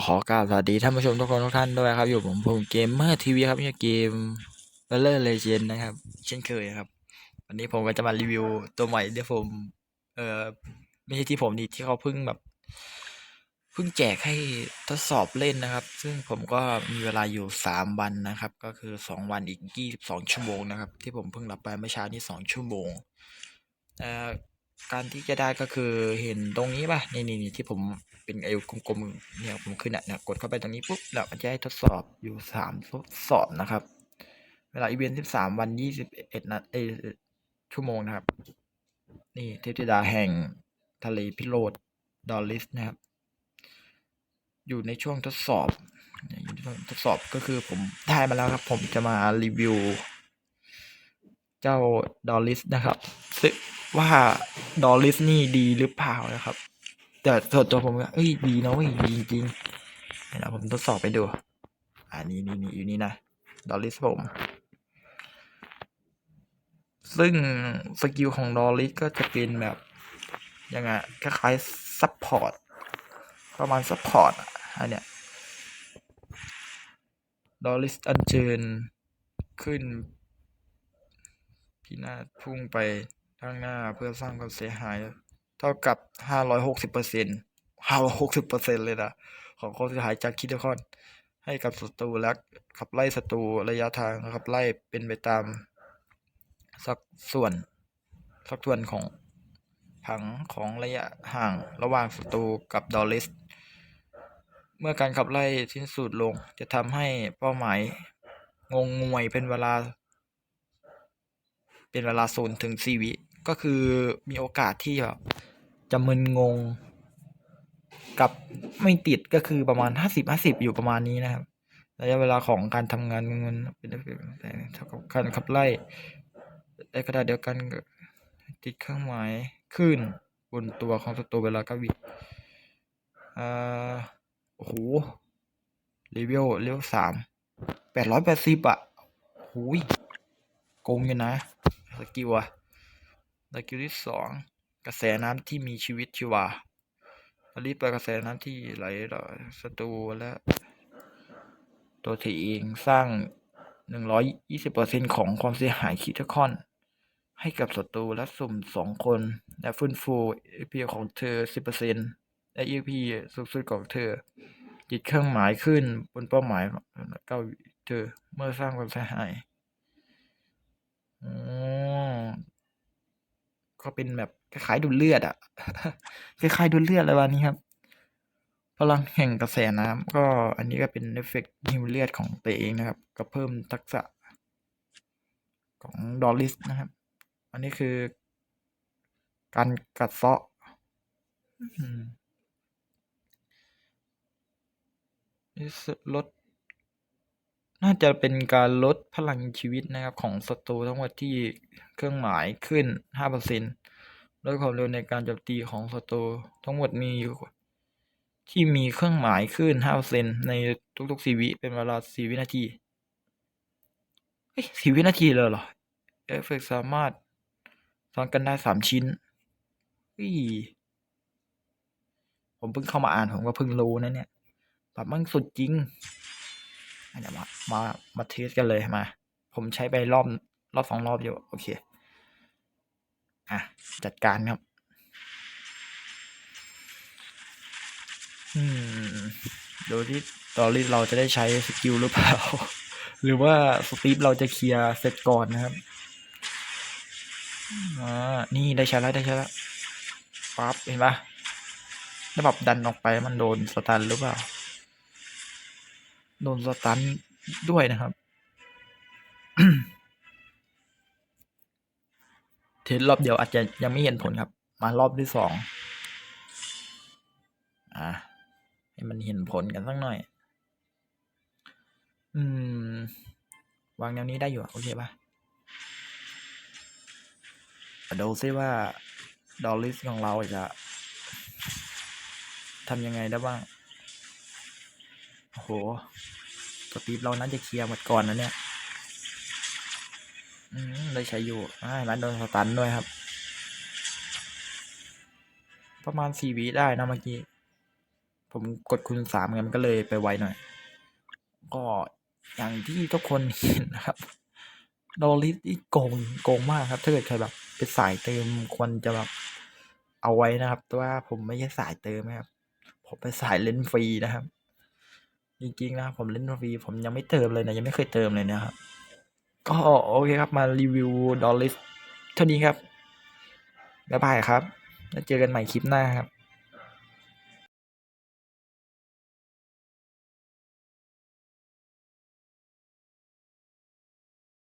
ก็ขอกราบสวัสดีท่านผู้ชมทุกคนทุกท่านด้วยครับ อยู่ผมผมเกมเมอร์ทีวีครับนี่เกมเบลเลอร์เลเจนนะครับ เช่นเคยครับ วันนี้ผมก็จะมารีวิวตัวใหม่ที่ผม เออไม่ใช่ที่ผมนี่ที่เขาเพิ่งแบบเพิ่งแจกให้ทดสอบเล่นนะครับ ซึ่งผมก็มีเวลาอยู่สามวันนะครับ ก็คือสองวันอีกยี่สิบสองชั่วโมงนะครับ ที่ผมเพิ่งรับไปเมื่อเช้านี้สองชั่วโมงเอ่อ การที่จะได้ก็คือเห็นตรงนี้ป่ะนี่นี่นี่ที่ผมเป็นไอ้กลมๆเนี่ยผมขึ้นอะเนี่ยกดเข้าไปตรงนี้ปุ๊บแล้วมันจะให้ทดสอบอยู่สามทดสอบนะครับ เวลาอีเวนต์สิบสามวันยี่สิบเอ็ดนาเอชั่วโมงนะครับ นี่เทพธิดาแห่งทะเลพิโรธดอลลิสนะครับ อยู่ในช่วงทดสอบอยู่ในช่วงทดสอบก็คือผมได้มาแล้วครับ ผมจะมารีวิว เจ้าดอลลิสนะครับซึ่ง ว่าดอลลิสนี่ดีหรือเปล่านะครับ แต่ส่วนตัวผมก็เอ้ยดีนะเว้ยดีจริงๆเดี๋ยวนะผมทดสอบไปดู อ่านี่นี่นี่อยู่นี่นะดอลลิสผม ซึ่งสกิลของดอลลิสก็จะเป็นแบบยังไงคล้ายๆซัพพอร์ตประมาณซัพพอร์ตอันเนี้ยดอลลิสอันเชิญขึ้นพินาพุ่งไป ข้างหน้าเพื่อสร้างความเสียหาย เท่ากับ 560เปอร์เซ็นต์560เปอร์เซ็นต์เลยนะของความเสียหายจากคิดคอน ให้กับศัตรูและขับไล่ศัตรูระยะทางขับไล่เป็นไปตาม สักส่วน สักส่วนของผังของระยะห่างระหว่างศัตรูกับดอลลิสเมื่อการขับไล่สิ้นสุดลง จะทำให้เป้าหมายงงงวยเป็นเวลา เป็นเวลาศูนถึงสี่วิ ก็คือมีโอกาสที่แบบจะมึนงง กับไม่ติดก็คือประมาณห้าสิบห้าสิบอยู่ประมาณนี้นะครับระยะเวลาของการทำงานเงินเป็นเท่ากับการขับไล่ในขณะเดียวกันติดเครื่องหมายขึ้นบนตัวของศัตรูเวลาก้าวิอ่าโอ้โหเลเวลเลเวลสามแปดร้อยแปดสิบอะหูยโกงอยู่นะ สกิลอะ สกิลที่สองกระแสน้ำที่มีชีวิตชีวาผลิตไปกระแสน้ำที่ไหลต่อศัตรูและ ตัวเธอเองสร้าง 120%ของความเสียหายคิทคอน ให้กับศัตรูและสุ่มสองคน และฟื้นฟู EP ของเธอ 10%และ EP สูงสุดของเธอติดเครื่องหมายขึ้นบนเป้าหมายเก้าเธอเมื่อสร้างความเสียหาย อ๋อ ก็เป็นแบบคล้ายๆดูดเลือดอะคล้ายๆดูดเลือดอะไรวันนี้ครับ พลังแห่งกระแสน้ำก็อันนี้ก็เป็นเอฟเฟกต์ฮิวเลือดของตัวเองนะครับ ก็เพิ่มทักษะของดอลลิสนะครับ อันนี้คือ การกัดเซาะลด น่าจะเป็นการลดพลังชีวิตนะครับของศัตรูทั้งหมดที่เครื่องหมายขึ้น 5%ลดความเร็วในการโจมตีของศัตรูทั้งหมดมีที่มีเครื่องหมายขึ้น 5%ในทุกๆ 4 วิเป็นเวลา 4 วินาที เฮ้ย 4 วินาทีเลยเหรอ เอฟเฟกสามารถซ้อนกันได้ 3 ชิ้นเฮ้ยผมเพิ่งเข้ามาอ่านผมก็เพิ่งรู้นะเนี่ยแบบมันสุดจริง เดี๋ยวมา มา มาเทสกันเลยมา ผมใช้ไปรอบ รอบสองรอบอยู่ โอเค อะ จัดการครับ อืมดูที่ตอรี่เราจะได้ใช้สกิลหรือเปล่า หรือว่าสตีฟเราจะเคลียร์เสร็จก่อนนะครับ อ่า นี่ได้ใช้แล้วได้ใช้แล้วปั๊บเห็นปะแล้วแบบดันออกไปมันโดนสตันหรือเปล่า โดนสตันด้วยนะครับเทสรอบเดียวอาจจะยังไม่เห็นผลครับ มารอบที่สองอ่าให้มันเห็นผลกันสักหน่อย อืม วางแนวนี้ได้อยู่โอเคปะมาดูซิว่าดอลลิสของเราจะทำยังไงได้บ้าง สตีฟเราน่าจะเคลียร์หมดก่อนนะเนี่ยอืมได้ใช้อยู่อ่าร้านโดนสตันด้วยครับ ประมาณสี่วิได้นะเมื่อกี้ ผมกดคูณสามไงมันก็เลยไปไวหน่อย ก็อย่างที่ทุกคนเห็นนะครับดอลลิสที่โกงโกงมากครับ ถ้าเกิดใครแบบเป็นสายเติมควรจะแบบเอาไว้นะครับ แต่ว่าผมไม่ใช่สายเติมครับ ผมเป็นสายเล่นฟรีนะครับ จริงๆนะครับผมเล่นฟรีผมยังไม่เติมเลยนะยังไม่เคยเติมเลยนะครับก็โอเคครับมารีวิวดอลลิสเท่านี้ครับบ๊ายบายครับแล้วเจอกันใหม่คลิปหน้าครับ